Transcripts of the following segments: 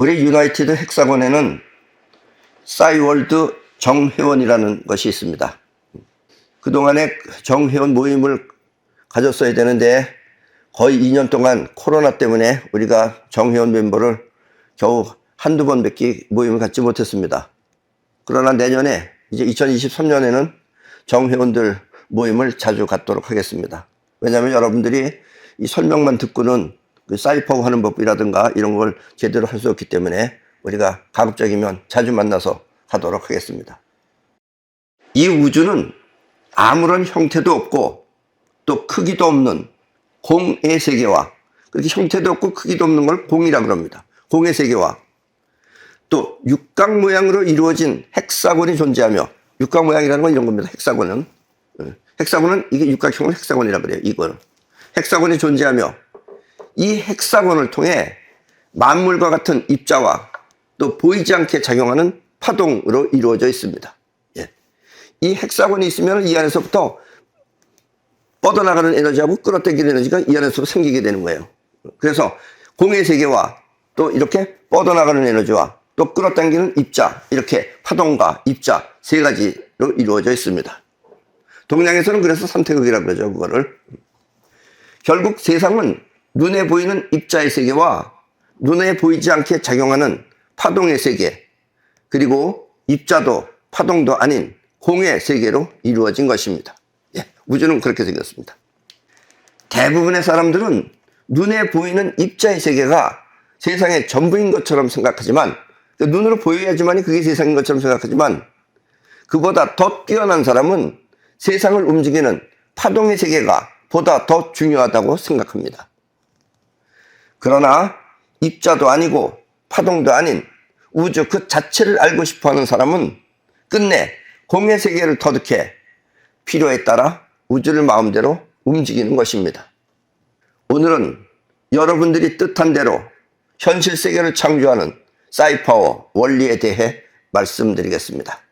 우리 유나이티드 헥사곤에는 싸이월드 정회원이라는 것이 있습니다. 그동안에 정회원 모임을 가졌어야 되는데 거의 2년 동안 코로나 때문에 우리가 정회원 멤버를 겨우 한두 번밖에 모임을 갖지 못했습니다. 그러나 내년에 이제 2023년에는 정회원들 모임을 자주 갖도록 하겠습니다. 왜냐하면 여러분들이 이 설명만 듣고는 그 사이퍼 하는 법이라든가 이런 걸 제대로 할 수 없기 때문에 우리가 가급적이면 자주 만나서 하도록 하겠습니다. 이 우주는 아무런 형태도 없고 또 크기도 없는 공의 세계와 그렇게 형태도 없고 크기도 없는 걸 공이라 그럽니다. 공의 세계와 또 육각 모양으로 이루어진 헥사곤이 존재하며 육각 모양이라는 건 이런 겁니다. 헥사곤은 예. 헥사곤은 이게 육각형을 헥사곤이라 그래요. 이거는 헥사곤이 존재하며 이 헥사곤을 통해 만물과 같은 입자와 또 보이지 않게 작용하는 파동으로 이루어져 있습니다. 예. 이 헥사곤이 있으면 이 안에서부터 뻗어나가는 에너지하고 끌어당기는 에너지가 이 안에서 생기게 되는 거예요. 그래서 공의 세계와 또 이렇게 뻗어나가는 에너지와 또 끌어당기는 입자, 이렇게 파동과 입자 세 가지로 이루어져 있습니다. 동양에서는 그래서 삼태극이라고 그러죠, 그거를. 결국 세상은 눈에 보이는 입자의 세계와 눈에 보이지 않게 작용하는 파동의 세계, 그리고 입자도 파동도 아닌 공의 세계로 이루어진 것입니다. 예, 우주는 그렇게 생겼습니다. 대부분의 사람들은 눈에 보이는 입자의 세계가 세상의 전부인 것처럼 생각하지만 그 눈으로 보여야지만이 그게 세상인 것처럼 생각하지만 그보다 더 뛰어난 사람은 세상을 움직이는 파동의 세계가 보다 더 중요하다고 생각합니다. 그러나 입자도 아니고 파동도 아닌 우주 그 자체를 알고 싶어 하는 사람은 끝내 공의 세계를 터득해 필요에 따라 우주를 마음대로 움직이는 것입니다. 오늘은 여러분들이 뜻한 대로 현실 세계를 창조하는 사이파워 원리에 대해 말씀드리겠습니다.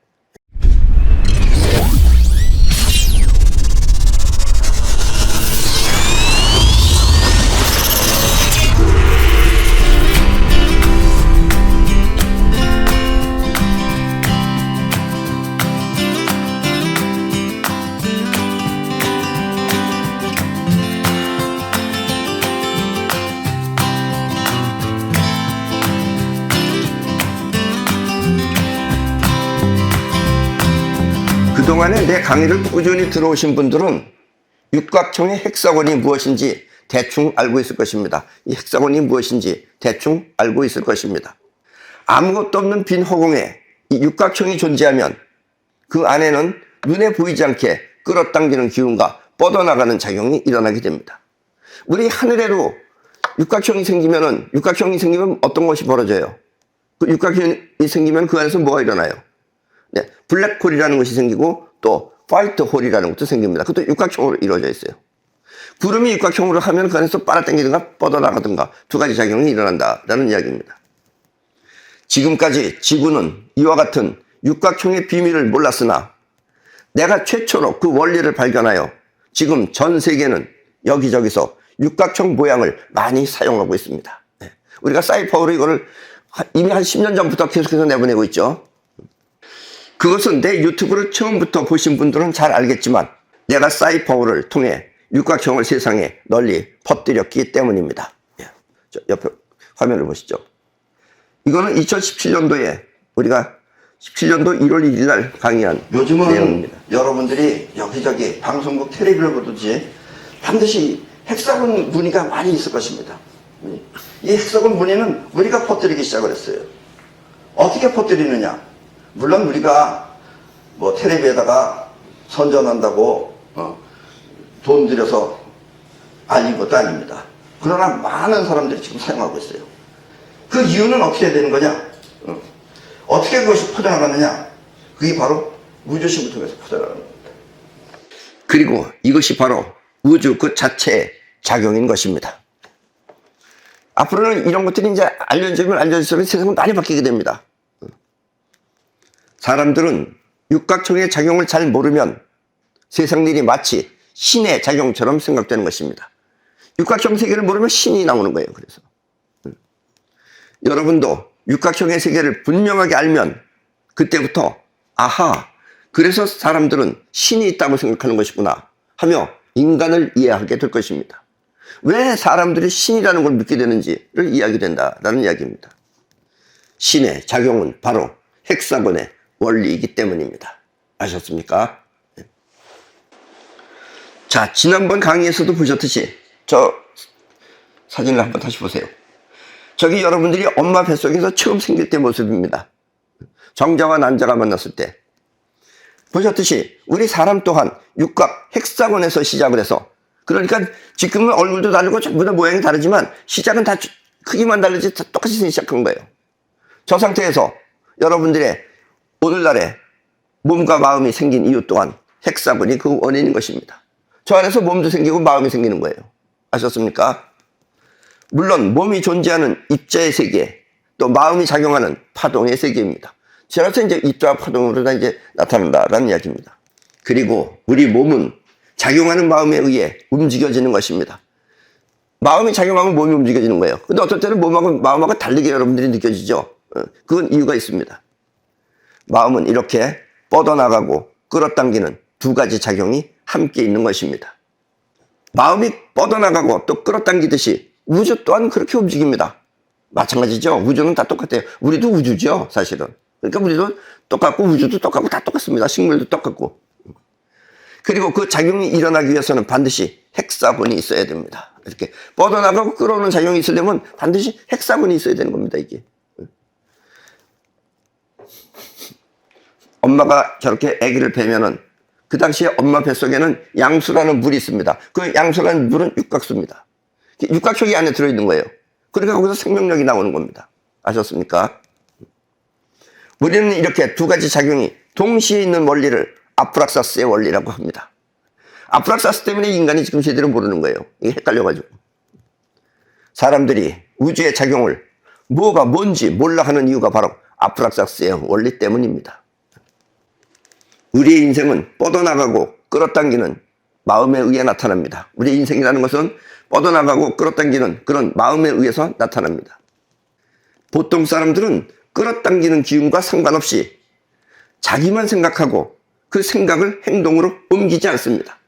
그동안에 내 강의를 꾸준히 들어오신 분들은 육각형의 헥사곤이 무엇인지 대충 알고 있을 것입니다. 이 헥사곤이 무엇인지 대충 알고 있을 것입니다. 아무것도 없는 빈 허공에 이 육각형이 존재하면 그 안에는 눈에 보이지 않게 끌어당기는 기운과 뻗어나가는 작용이 일어나게 됩니다. 우리 하늘에도 육각형이 생기면은 육각형이 생기면 어떤 것이 벌어져요? 그 육각형이 생기면 그 안에서 뭐가 일어나요? 네, 블랙홀이라는 것이 생기고 또 화이트 홀이라는 것도 생깁니다. 그것도 육각형으로 이루어져 있어요. 구름이 육각형으로 하면 그 안에서 빨아당기든가 뻗어나가든가 두 가지 작용이 일어난다라는 이야기입니다. 지금까지 지구는 이와 같은 육각형의 비밀을 몰랐으나 내가 최초로 그 원리를 발견하여 지금 전 세계는 여기저기서 육각형 모양을 많이 사용하고 있습니다. 네. 우리가 사이퍼로 이거를 이미 한 10년 전부터 계속해서 내보내고 있죠. 그것은 내 유튜브를 처음부터 보신 분들은 잘 알겠지만 내가 사이퍼를 통해 육각형을 세상에 널리 퍼뜨렸기 때문입니다. 예. 저 옆에 화면을 보시죠. 이거는 2017년도에 우리가 17년도 1월 1일 날 강의한 요즘은 내용입니다. 여러분들이 여기저기 방송국 텔레비를 보듯이 반드시 헥사곤 무늬가 많이 있을 것입니다. 이 헥사곤 무늬는 우리가 퍼뜨리기 시작을 했어요. 어떻게 퍼뜨리느냐? 물론 우리가 뭐 텔레비에다가 선전한다고 어, 돈 들여서 알린 것도 아닙니다. 그러나 많은 사람들이 지금 사용하고 있어요. 그 이유는 어떻게 되는 거냐? 어, 떻게 그것이 퍼져나가느냐? 그게 바로 우주심을 통해서 퍼져나가는 겁니다. 그리고 이것이 바로 우주 그 자체의 작용인 것입니다. 앞으로는 이런 것들이 이제 알려지면 알려질수록 세상은 많이 바뀌게 됩니다. 사람들은 육각형의 작용을 잘 모르면 세상 일이 마치 신의 작용처럼 생각되는 것입니다. 육각형 세계를 모르면 신이 나오는 거예요. 그래서 여러분도 육각형의 세계를 분명하게 알면 그때부터 아하 그래서 사람들은 신이 있다고 생각하는 것이구나 하며 인간을 이해하게 될 것입니다. 왜 사람들이 신이라는 걸 믿게 되는지를 이해하게 된다라는 이야기입니다. 신의 작용은 바로 헥사곤의 원리이기 때문입니다. 아셨습니까? 네. 자, 지난번 강의에서도 보셨듯이 저 사진을 한번 다시 보세요. 저기 여러분들이 엄마 뱃속에서 처음 생길 때 모습입니다. 정자와 난자가 만났을 때. 보셨듯이 우리 사람 또한 육각 헥사곤에서 시작을 해서 그러니까 지금은 얼굴도 다르고 전부 다 모양이 다르지만 시작은 다 크기만 다르지 다 똑같이 시작한 거예요. 저 상태에서 여러분들의 오늘날의 몸과 마음이 생긴 이유 또한 헥사곤이 그 원인인 것입니다. 저 안에서 몸도 생기고 마음이 생기는 거예요. 아셨습니까? 물론 몸이 존재하는 입자의 세계, 또 마음이 작용하는 파동의 세계입니다. 지나서 이제 입자와 파동으로 다 이제 나타난다라는 이야기입니다. 그리고 우리 몸은 작용하는 마음에 의해 움직여지는 것입니다. 마음이 작용하면 몸이 움직여지는 거예요. 근데 어떨 때는 몸하고 마음하고 다르게 여러분들이 느껴지죠. 어, 그건 이유가 있습니다. 마음은 이렇게 뻗어나가고 끌어당기는 두 가지 작용이 함께 있는 것입니다. 마음이 뻗어나가고 또 끌어당기듯이 우주 또한 그렇게 움직입니다. 마찬가지죠. 우주는 다 똑같아요. 우리도 우주죠, 사실은. 그러니까 우리도 똑같고 우주도 똑같고 다 똑같습니다. 식물도 똑같고. 그리고 그 작용이 일어나기 위해서는 반드시 헥사곤이 있어야 됩니다. 이렇게 뻗어나가고 끌어오는 작용이 있으려면 반드시 헥사곤이 있어야 되는 겁니다, 이게. 엄마가 저렇게 아기를 베면은 그 당시에 엄마 뱃속에는 양수라는 물이 있습니다. 그 양수라는 물은 육각수입니다. 육각형이 안에 들어있는 거예요. 그러니까 거기서 생명력이 나오는 겁니다. 아셨습니까? 우리는 이렇게 두 가지 작용이 동시에 있는 원리를 아프락사스의 원리라고 합니다. 아프락사스 때문에 인간이 지금 제대로 모르는 거예요. 이게 헷갈려가지고. 사람들이 우주의 작용을 뭐가 뭔지 몰라 하는 이유가 바로 아프락사스의 원리 때문입니다. 우리의 인생은 뻗어나가고 끌어당기는 마음에 의해 나타납니다. 우리의 인생이라는 것은 뻗어나가고 끌어당기는 그런 마음에 의해서 나타납니다. 보통 사람들은 끌어당기는 기운과 상관없이 자기만 생각하고 그 생각을 행동으로 옮기지 않습니다.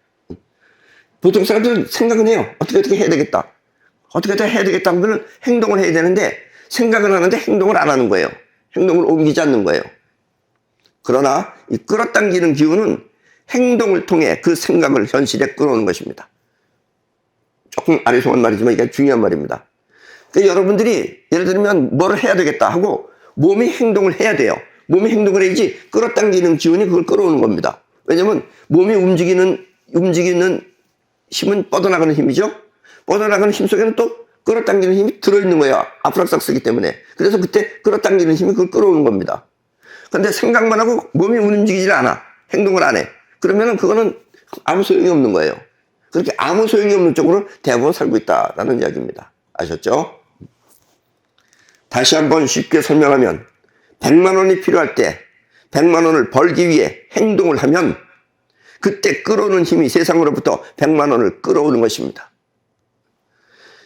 보통 사람들은 생각은 해요. 어떻게 어떻게 해야 되겠다. 어떻게 어떻게 해야 되겠다 하면 행동을 해야 되는데 생각을 하는데 행동을 안 하는 거예요. 행동을 옮기지 않는 거예요. 그러나 이 끌어당기는 기운은 행동을 통해 그 생각을 현실에 끌어오는 것입니다. 조금 아리송한 말이지만 이게 중요한 말입니다. 그러니까 여러분들이 예를 들면 뭘 해야 되겠다 하고 몸이 행동을 해야 돼요. 몸이 행동을 해야지 끌어당기는 기운이 그걸 끌어오는 겁니다. 왜냐면 몸이 움직이는, 움직이는 힘은 뻗어나가는 힘이죠? 뻗어나가는 힘 속에는 또 끌어당기는 힘이 들어있는 거예요. 아프락삭스기 때문에. 그래서 그때 끌어당기는 힘이 그걸 끌어오는 겁니다. 근데 생각만 하고 몸이 움직이질 않아. 행동을 안 해. 그러면은 그거는 아무 소용이 없는 거예요. 그렇게 아무 소용이 없는 쪽으로 대부분 살고 있다라는 이야기입니다. 아셨죠? 다시 한번 쉽게 설명하면 100만 원이 필요할 때 100만 원을 벌기 위해 행동을 하면 그때 끌어오는 힘이 세상으로부터 100만 원을 끌어오는 것입니다.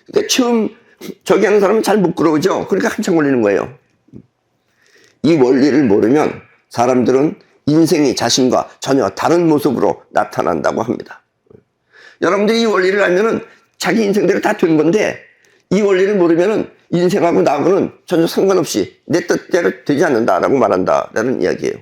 근데 처음 저기 하는 사람은 잘 못 끌어오죠? 그러니까 한참 걸리는 거예요. 이 원리를 모르면 사람들은 인생이 자신과 전혀 다른 모습으로 나타난다고 합니다. 여러분들이 이 원리를 알면은 자기 인생대로 다 된 건데 이 원리를 모르면은 인생하고 나하고는 전혀 상관없이 내 뜻대로 되지 않는다라고 말한다라는 이야기예요.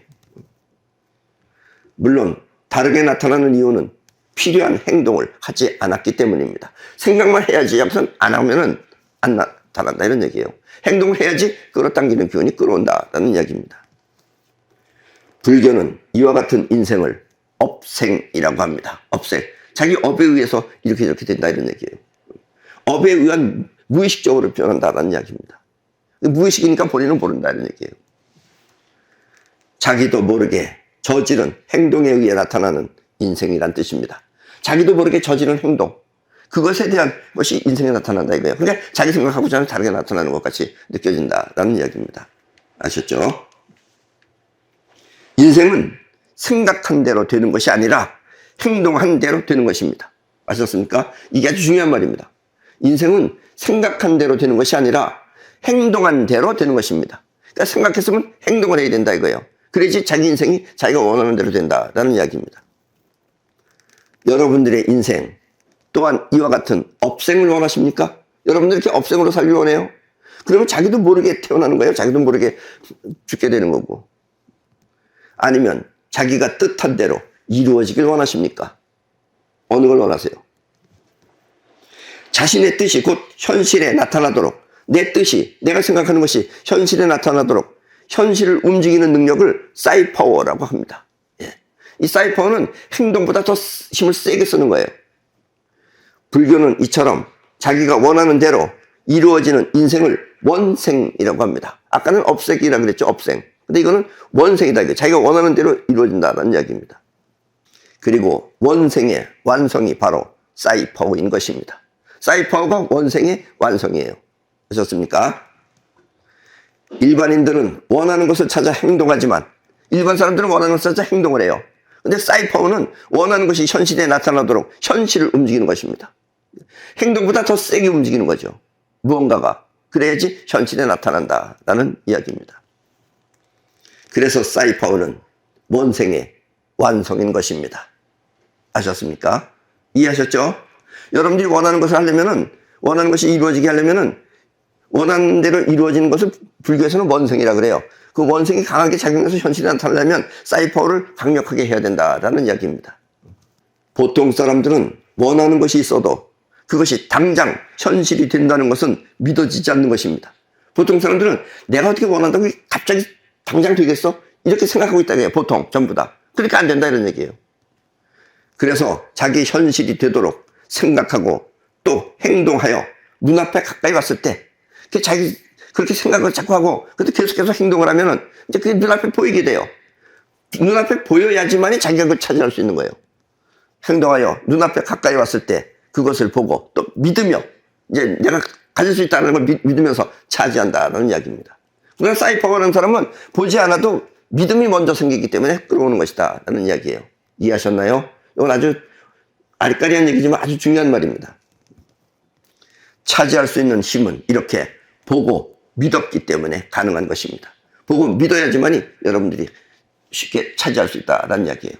물론 다르게 나타나는 이유는 필요한 행동을 하지 않았기 때문입니다. 생각만 해야지 여기서 안 하면은 안 나 타난다 이런 얘기예요. 행동을 해야지 끌어당기는 기운이 끌어온다라는 이야기입니다. 불교는 이와 같은 인생을 업생이라고 합니다. 업생. 자기 업에 의해서 이렇게 이렇게 된다 이런 얘기예요. 업에 의한 무의식적으로 변한다라는 이야기입니다. 무의식이니까 본인은 모른다 이런 얘기예요. 자기도 모르게 저지른 행동에 의해 나타나는 인생이란 뜻입니다. 자기도 모르게 저지른 행동. 그것에 대한 것이 인생에 나타난다 이거예요. 그러니까 자기 생각하고자는 다르게 나타나는 것 같이 느껴진다라는 이야기입니다. 아셨죠? 인생은 생각한 대로 되는 것이 아니라 행동한 대로 되는 것입니다. 아셨습니까? 이게 아주 중요한 말입니다. 인생은 생각한 대로 되는 것이 아니라 행동한 대로 되는 것입니다. 그러니까 생각했으면 행동을 해야 된다 이거예요. 그래야지 자기 인생이 자기가 원하는 대로 된다라는 이야기입니다. 여러분들의 인생 또한 이와 같은 업생을 원하십니까? 여러분들 이렇게 업생으로 살기 원해요? 그러면 자기도 모르게 태어나는 거예요. 자기도 모르게 죽게 되는 거고. 아니면 자기가 뜻한 대로 이루어지길 원하십니까? 어느 걸 원하세요? 자신의 뜻이 곧 현실에 나타나도록 내 뜻이 내가 생각하는 것이 현실에 나타나도록 현실을 움직이는 능력을 사이퍼워라고 합니다. 예. 이 사이퍼워는 행동보다 더 힘을 세게 쓰는 거예요. 불교는 이처럼 자기가 원하는 대로 이루어지는 인생을 원생이라고 합니다. 아까는 업생이라고 그랬죠, 업생. 근데 이거는 원생이다. 이게 자기가 원하는 대로 이루어진다는 이야기입니다. 그리고 원생의 완성이 바로 사이퍼인 것입니다. 사이퍼가 원생의 완성이에요. 아셨습니까? 일반인들은 원하는 것을 찾아 행동하지만 일반 사람들은 원하는 것을 찾아 행동을 해요. 근데 사이퍼는 원하는 것이 현실에 나타나도록 현실을 움직이는 것입니다. 행동보다 더 세게 움직이는 거죠. 무언가가. 그래야지 현실에 나타난다 라는 이야기입니다. 그래서 사이퍼는 원생의 완성인 것입니다. 아셨습니까? 이해하셨죠? 여러분들이 원하는 것을 하려면은, 원하는 것이 이루어지게 하려면은, 원하는 대로 이루어지는 것을 불교에서는 원생이라 그래요. 그 원생이 강하게 작용해서 현실에 나타나려면 사이퍼를 강력하게 해야 된다라는 이야기입니다. 보통 사람들은 원하는 것이 있어도 그것이 당장 현실이 된다는 것은 믿어지지 않는 것입니다. 보통 사람들은 내가 어떻게 원한다고 갑자기 당장 되겠어? 이렇게 생각하고 있다고 해요. 보통 전부 다. 그렇게 안 된다 이런 얘기예요. 그래서 자기 현실이 되도록 생각하고 또 행동하여 눈앞에 가까이 왔을 때그 자기 그렇게 생각을 자꾸 하고 근데 계속해서 행동을 하면은 이제 그게 눈앞에 보이게 돼요. 눈앞에 보여야지만이 자기가 그걸 차지할 수 있는 거예요. 행동하여 눈앞에 가까이 왔을 때 그것을 보고 또 믿으며 이제 내가 가질 수 있다는 걸 믿, 믿으면서 차지한다는 이야기입니다. 그러나 사이퍼라는 사람은 보지 않아도 믿음이 먼저 생기기 때문에 끌어오는 것이다 라는 이야기예요. 이해하셨나요? 이건 아주 아리까리한 얘기지만 아주 중요한 말입니다. 차지할 수 있는 힘은 이렇게 보고 믿었기 때문에 가능한 것입니다. 보고 믿어야지만이 여러분들이 쉽게 차지할 수 있다라는 이야기예요.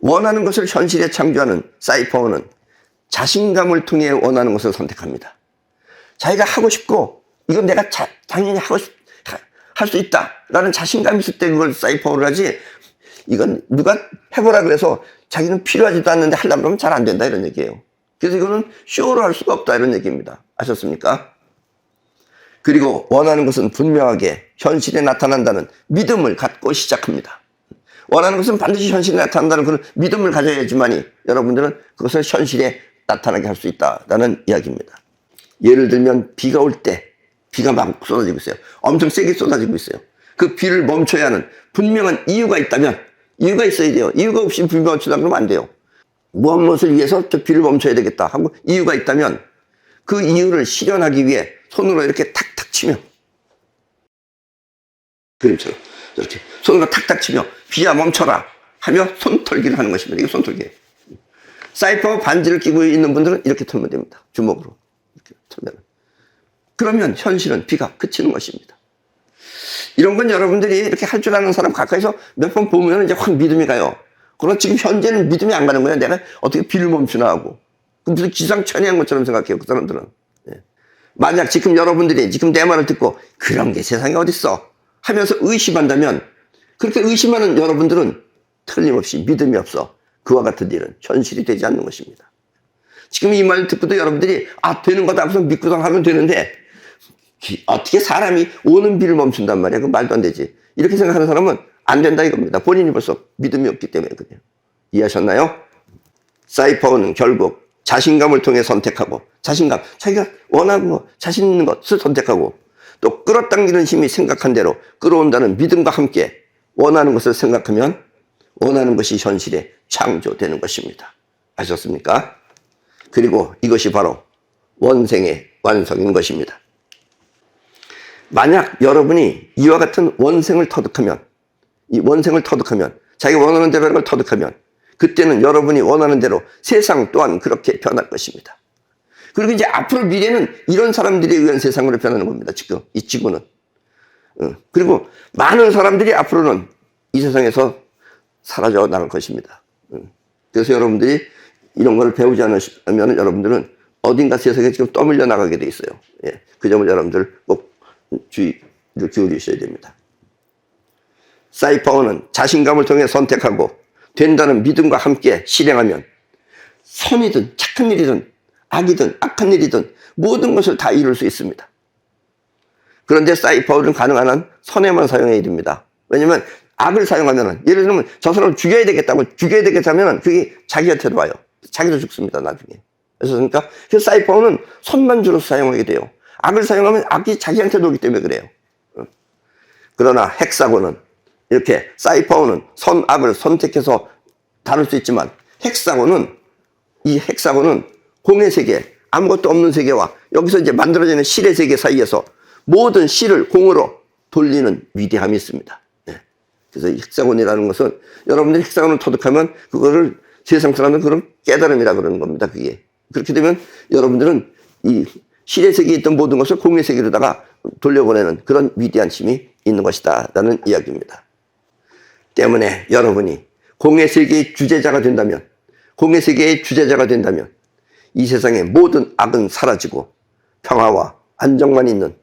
원하는 것을 현실에 창조하는 사이퍼는 자신감을 통해 원하는 것을 선택합니다. 자기가 하고 싶고 이건 내가 자, 당연히 하고 싶, 할 수 있다라는 자신감이 있을 때 그걸 사이퍼를 하지 이건 누가 해보라 그래서 자기는 필요하지도 않는데 하려고 그러면 잘 안 된다 이런 얘기예요. 그래서 이거는 쇼로 할 수가 없다 이런 얘기입니다. 아셨습니까? 그리고 원하는 것은 분명하게 현실에 나타난다는 믿음을 갖고 시작합니다. 원하는 것은 반드시 현실에 나타난다는 그런 믿음을 가져야지만이 여러분들은 그것을 현실에 나타나게 할 수 있다라는 이야기입니다. 예를 들면 비가 올 때 비가 막 쏟아지고 있어요. 엄청 세게 쏟아지고 있어요. 그 비를 멈춰야 하는 분명한 이유가 있다면 이유가 있어야 돼요. 이유가 없이 비 멈추다 그러면 안 돼요. 무엇 무엇을 위해서 저 비를 멈춰야 되겠다 하고 이유가 있다면 그 이유를 실현하기 위해 손으로 이렇게 탁탁 치며 그림처럼 이렇게 손으로 탁탁 치며 비야 멈춰라 하며 손털기를 하는 것입니다. 이거 손털기예요. 사이퍼 반지를 끼고 있는 분들은 이렇게 털면 됩니다. 주먹으로 이렇게 털면 그러면 현실은 비가 그치는 것입니다. 이런 건 여러분들이 이렇게 할 줄 아는 사람 가까이서 몇 번 보면 이제 확 믿음이 가요. 그러나 지금 현재는 믿음이 안 가는 거예요. 내가 어떻게 비를 멈추나 하고. 그 무슨 기상천외한 것처럼 생각해요. 그 사람들은. 예. 만약 지금 여러분들이 지금 내 말을 듣고 그런 게 세상에 어딨어 하면서 의심한다면 그렇게 의심하는 여러분들은 틀림없이 믿음이 없어. 그와 같은 일은 현실이 되지 않는 것입니다. 지금 이말 듣고도 여러분들이 아 되는 거다 하면서 믿고 하면 되는데 어떻게 사람이 오는 비를 멈춘단 말이야. 그 말도 안 되지. 이렇게 생각하는 사람은 안 된다 이겁니다. 본인이 벌써 믿음이 없기 때문에 그래요. 이해하셨나요? 사이퍼는 결국 자신감을 통해 선택하고 자신감, 자기가 원하는 거, 자신 있는 것을 선택하고 또 끌어당기는 힘이 생각한 대로 끌어온다는 믿음과 함께 원하는 것을 생각하면 원하는 것이 현실에 창조되는 것입니다. 아셨습니까? 그리고 이것이 바로 원생의 완성인 것입니다. 만약 여러분이 이와 같은 원생을 터득하면, 이 원생을 터득하면, 자기가 원하는 대로 걸 터득하면, 그때는 여러분이 원하는 대로 세상 또한 그렇게 변할 것입니다. 그리고 이제 앞으로 미래는 이런 사람들에 의한 세상으로 변하는 겁니다. 지금 이 지구는. 어, 그리고 많은 사람들이 앞으로는 이 세상에서 사라져 나갈 것입니다. 어, 그래서 여러분들이 이런 걸 배우지 않으면 여러분들은 어딘가 세상에 지금 떠밀려 나가게 돼 있어요. 예, 그 점을 여러분들 꼭 주의를 기울이셔야 됩니다. 사이퍼는 자신감을 통해 선택하고 된다는 믿음과 함께 실행하면 선이든 착한 일이든 악이든 악한 일이든 모든 것을 다 이룰 수 있습니다. 그런데 사이퍼는 가능한 한 선에만 사용해야 됩니다. 왜냐면 악을 사용하면은 예를 들면 저 사람을 죽여야 되겠다고 죽여야 되겠다면은 그게 자기한테도 와요. 자기도 죽습니다 나중에. 그래서 그러니까 그 사이퍼는 선만 주로 사용하게 돼요. 악을 사용하면 악이 자기한테도 오기 때문에 그래요. 어. 그러나 핵사고는 이렇게 사이퍼는 선악을 선택해서 다룰 수 있지만 핵사고는 이 핵사고는 공의 세계 아무것도 없는 세계와 여기서 이제 만들어지는 실의 세계 사이에서 모든 실을 공으로 돌리는 위대함이 있습니다. 예. 그래서 이 핵사곤이라는 것은 여러분들이 핵사곤을 터득하면 그거를 세상 사람은 그런 깨달음이라 그러는 겁니다. 그게 그렇게 되면 여러분들은 이 실의 세계에 있던 모든 것을 공의 세계로다가 돌려보내는 그런 위대한 힘이 있는 것이다 라는 이야기입니다. 때문에 여러분이 공의 세계의 주제자가 된다면, 공의 세계의 주제자가 된다면 이 세상의 모든 악은 사라지고 평화와 안정만 있는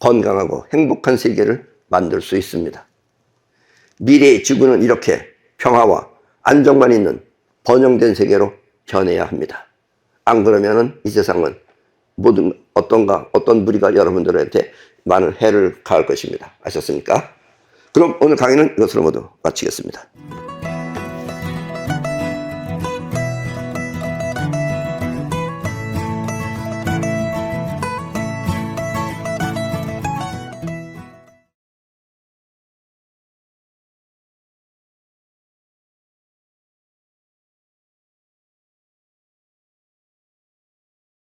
건강하고 행복한 세계를 만들 수 있습니다. 미래의 지구는 이렇게 평화와 안정만 있는 번영된 세계로 변해야 합니다. 안 그러면은 이 세상은 모든 어떤가 어떤 무리가 여러분들한테 많은 해를 가할 것입니다. 아셨습니까? 그럼 오늘 강의는 이것으로 모두 마치겠습니다.